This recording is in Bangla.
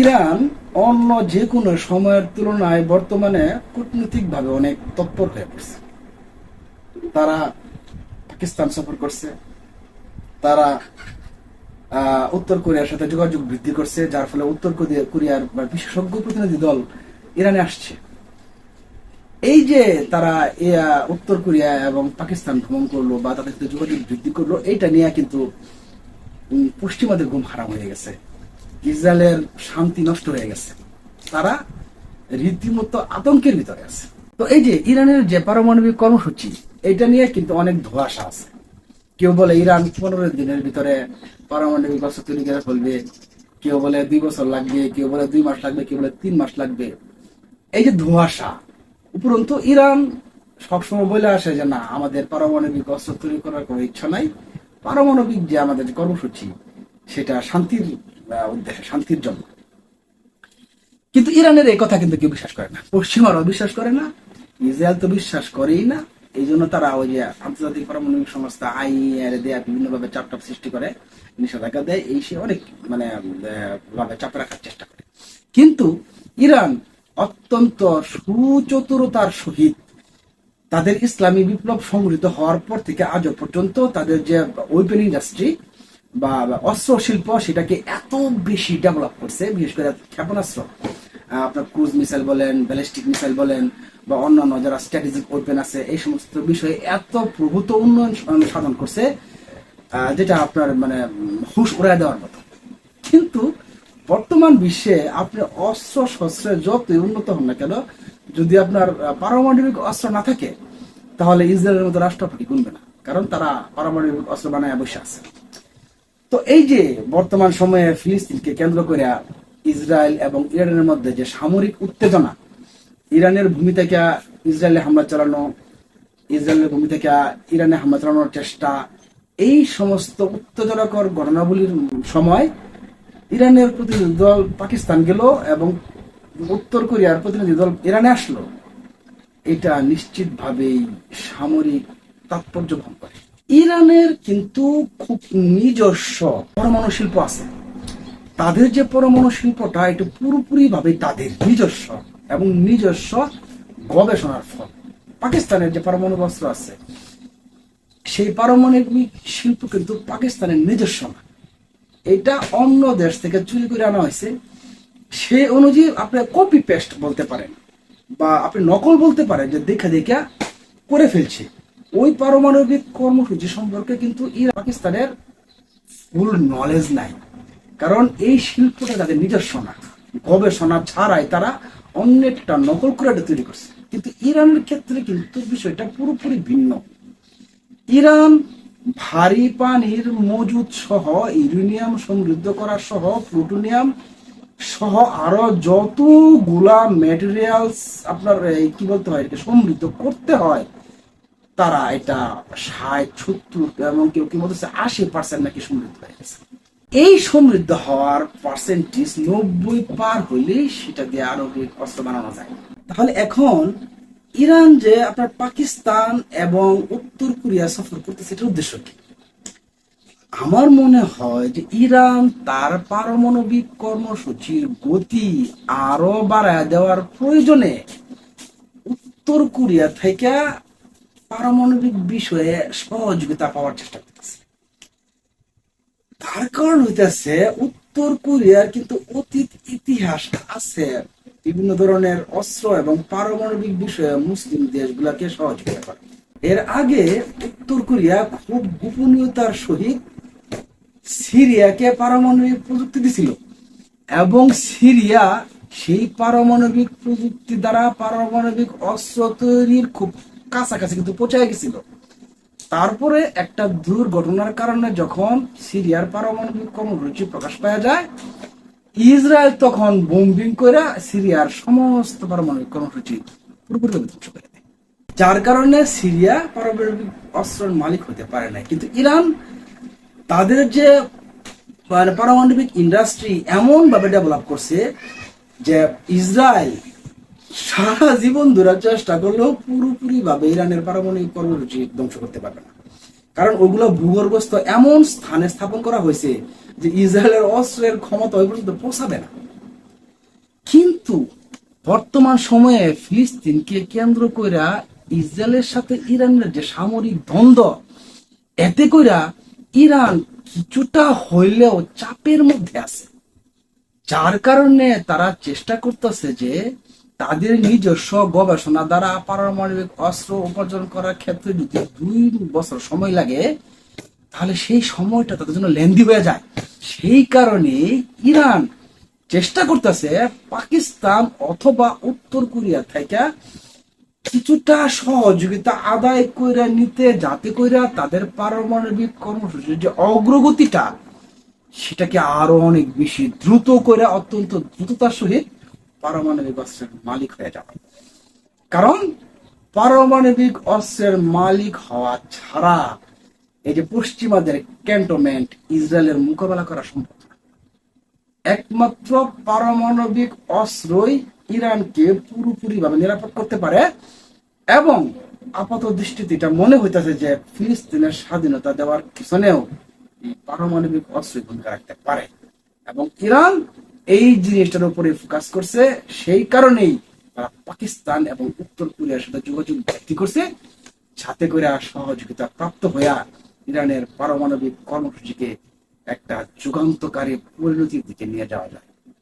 ইরান অন্য যে কোনো সময়ের তুলনায় বর্তমানে কূটনৈতিকভাবে অনেক তৎপর হয়ে পড়ছে। তারা পাকিস্তান সফর করছে, তারা উত্তর কোরিয়ার সাথে যোগাযোগ বৃদ্ধি করছে, যার ফলে উত্তর কোরিয়ার বিশেষজ্ঞ প্রতিনিধি দল ইরানে আসছে। এই যে তারা উত্তর কোরিয়া এবং পাকিস্তান ভ্রমণ করল বা তাদের সাথে যোগাযোগ বৃদ্ধি করল, এইটা নিয়ে কিন্তু পশ্চিমাদের ঘুম হারাম হয়ে গেছে। ইসরায়েলের শান্তি নষ্ট হয়ে গেছে। তারা রীতিমতো আতঙ্কের ভিতরে আছে। তো এই যে ইরানের যে পারমাণবিক কর্মসূচি, এটা নিয়ে কিন্তু অনেক ধোঁয়াশা আছে। কেউ বলে ইরান পনেরো দিনের ভিতরে পারমাণবিক অস্ত্র তৈরি করে ফেলবে, কেউ বলে দুই বছর লাগবে, কেউ বলে দুই মাস লাগবে, কেউ বলে তিন মাস লাগবে। এই যে ধোঁয়াশা, উপরন্তু ইরান সবসময় বলে আসে যে, না, আমাদের পারমাণবিক অস্ত্র তৈরি করার কোনো ইচ্ছা নাই। পারমাণবিক যে আমাদের কর্মসূচি, সেটা শান্তির শান্তির জন্য। কিন্তু ইরানের এই কথা কিন্তু কেউ বিশ্বাস করে না। পশ্চিমারাও বিশ্বাস করে না, ইসরায়েল তো বিশ্বাস করেই না। এই জন্য তারা ওই যে আন্তর্জাতিক পারমাণবিক সংস্থা দেয়া চাপ সৃষ্টি করে, নিষেধাজ্ঞা দেয়, এই সে অনেক মানে ভাবে চাপ রাখার চেষ্টা করে। কিন্তু ইরান অত্যন্ত সুচতুরতার সহিত তাদের ইসলামী বিপ্লব সংগঠিত হওয়ার পর থেকে আজও পর্যন্ত তাদের যে ওয়েপেন ইন্ডাস্ট্রি বা অস্ত্র শিল্প সেটাকে এত বেশি ডেভেলপ করছে, বিশেষ করে ক্ষেপণাস্ত্র। আপনার ক্রুজ মিসাইল বলেন ব্যালিস্টিক মিসাইল বলেন, বা অন্যান্য যারা স্ট্র্যাটেজিক ওয়েপেন আছে, এই সমস্ত বিষয়ে এত প্রভূত উন্নয়ন সাধন করছে যেটা আপনার মানে হুশ উড়ায় দেওয়ার মতো। কিন্তু বর্তমান বিশ্বে আপনি অস্ত্র, শস্ত্রে যতই উন্নত হন না কেন, যদি আপনার পারমাণবিক অস্ত্র না থাকে, তাহলে ইসরায়েলের মতো রাষ্ট্রপতি গুনবে না। কারণ তারা পারমাণবিক অস্ত্র বানায় বসে আছে। তো এই যে বর্তমান সময়ে ফিলিস্তিনকে কেন্দ্র করে ইসরায়েল এবং ইরানের মধ্যে যে সামরিক উত্তেজনা, ইরানের ভূমি থেকে ইসরায়েলে হামলা চালানো, ইসরায়েলের ভূমি থেকে ইরানে হামলা চালানোর চেষ্টা, এই সমস্ত উত্তেজনাকর ঘটনাবলীর সময় ইরানের প্রতিনিধি দল পাকিস্তান গেল এবং উত্তর কোরিয়ার প্রতিনিধি দল ইরানে আসলো। এটা নিশ্চিতভাবেই সামরিক তাৎপর্য বহন করে। ইরানের কিন্তু খুব নিজস্ব পরমাণু শিল্প আছে। তাদের যে পরমাণু শিল্পটা এটা পুরোপুরি ভাবে তাদের নিজস্ব এবং নিজস্ব গবেষণার ফল। পাকিস্তানের যে পারমাণবিক অস্ত্র আছে, সেই পারমাণবিক শিল্প কিন্তু পাকিস্তানের নিজস্ব না। এটা অন্য দেশ থেকে চুরি করে আনা হয়েছে। সে অনুযায়ী আপনি কপি পেস্ট বলতে পারেন বা আপনি নকল বলতে পারেন যে দেখা দেখা করে ফেলছে। ওই পারমাণবিক কর্মসূচি সম্পর্কে কিন্তু পাকিস্তানের ফুল নলেজ নাই। কারণ এই শিল্পটা তাদের নিজস্ব না। গবেষণা ছাড়াই তারা অন্যটা নকল করে এটা তৈরি করছে। কিন্তু ইরানের ক্ষেত্রে কিন্তু বিষয়টা পুরোপুরি ভিন্ন। ইরান ভারী পানির মজুদ সহ, ইউরেনিয়াম সমৃদ্ধ করা সহ, প্লুটোনিয়াম সহ আরও যতগুলা ম্যাটেরিয়ালস আপনার কি বলতে হয়, এটাকে সমৃদ্ধ করতে হয় তারা এটা ষাট, সত্তর এবং কেউ কি বলতেছে আশি পার্সেন্ট নাকি সমৃদ্ধ হয়ে গেছে। এই সমৃদ্ধ হওয়ার পার্সেন্টেজ নব্বই পার হইলেই সেটা দিয়ে আরও অস্ত্র বানানো যায়। তাহলে এখন ইরান যে আপনার পাকিস্তান এবং উত্তর কোরিয়া সফর করতেছে, এটার উদ্দেশ্য কি? আমার মনে হয় যে ইরান তার পারমাণবিক কর্মসূচির গতি আরও বাড়ায় দেওয়ার প্রয়োজনে উত্তর কোরিয়া থেকে পারমাণবিক বিষয়ে সহযোগিতা পাওয়ার চেষ্টা করতেছে। তার কারণ হইতেছে, উত্তর কোরিয়ার কিন্তু অতীত ইতিহাস আছে, বিভিন্ন ধরনের অস্ত্র এবং পারমাণবিক বিষয়ে মুসলিম দেশগুলোকে সহযোগিতা করে। এর আগে উত্তর কোরিয়া খুব গোপনীয়তার সহিত সিরিয়াকে পারমাণবিক প্রযুক্তি দিছিল এবং সিরিয়া সেই পারমাণবিক প্রযুক্তি দ্বারা পারমাণবিক অস্ত্র তৈরির খুব কাছাকাছি কিন্তু পৌঁছে গেছিল। তারপরে একটা দুর্ঘটনার কারণে যখন সিরিয়ার পারমাণবিক কর্মসূচি প্রকাশ পাওয়া যায়, ইসরায়েল তখন বোম্বিং করে সিরিয়ার সমস্ত পারমাণবিক কর্মসূচি পুরোপুরি ধ্বংস করে যার কারণে সিরিয়া পারমাণবিক অস্ত্রের মালিক হতে পারে না কিন্তু ইরান তাদের যে পারমাণবিক ইন্ডাস্ট্রি এমন ভাবে ডেভেলপ করছে যে ইসরায়েল সারা জীবন ধরে চেষ্টা করলেও পুরোপুরি ভাবে ইরানের পারমাণবিক কর্মসূচি ধ্বংস করতে পারবে না। কারণ ওগুলো ভূগর্ভস্থ এমন স্থানে স্থাপন করা হয়েছে যে ইসরায়েলের অস্ত্রের ক্ষমতা ওই পর্যন্ত পৌঁছাবে না। কিন্তু বর্তমান সময়ে ফিলিস্তিনকে কেন্দ্র কইরা ইসরায়েলের সাথে ইরানের যে সামরিক দ্বন্দ্ব, এতে কইরা ইরান কিছুটা হইলেও চাপের মধ্যে আছে। যার কারণে তারা চেষ্টা করতেছে যে তাদের নিজস্ব গবেষণা দ্বারা পারমাণবিক অস্ত্র উপার্জন করার ক্ষেত্রে যদি দুই বছর সময় লাগে, তাহলে সেই সময়টা তাদের জন্য লেন্দি হয়ে যায়। সেই কারণে ইরান চেষ্টা করতেছে পাকিস্তান অথবা উত্তর কোরিয়া থেকে কিছুটা সহযোগিতা আদায় কইরা নিতে, যাতে কইরা তাদের পারমাণবিক কর্মসূচির যে অগ্রগতিটা, সেটাকে আরও অনেক বেশি দ্রুত করে অত্যন্ত দ্রুততার সহিত পারমাণবিক অস্ত্রের মালিক হয়ে যাবে। কারণ পারমাণবিক অস্ত্রের মালিক হওয়া ছাড়া এই যে পশ্চিমাদের ক্যান্টনমেন্ট ইসরায়েলের মোকাবেলা করা সম্ভব একমাত্র পারমাণবিক অস্ত্রই ইরানকে পুরোপুরি ভাবে নিরাপদ করতে পারে এবং আপাত দৃষ্টিতে এটা মনে হইতেছে যে ফিলিস্তিনের স্বাধীনতা দেওয়ার পিছনেও পারমাণবিক অস্ত্র ভূমিকা রাখতে পারে। এবং ইরান এই জিনিসটার উপরে ফোকাস করছে, সেই কারণেই তারা পাকিস্তান এবং উত্তর কোরিয়ার সাথে যোগাযোগ বৃদ্ধি করছে, যাতে করে সহযোগিতা প্রাপ্ত হইয়া ইরানের পারমাণবিক কর্মসূচিকে একটা যুগান্তকারী পরিণতির দিকে নিয়ে যাওয়া যায়।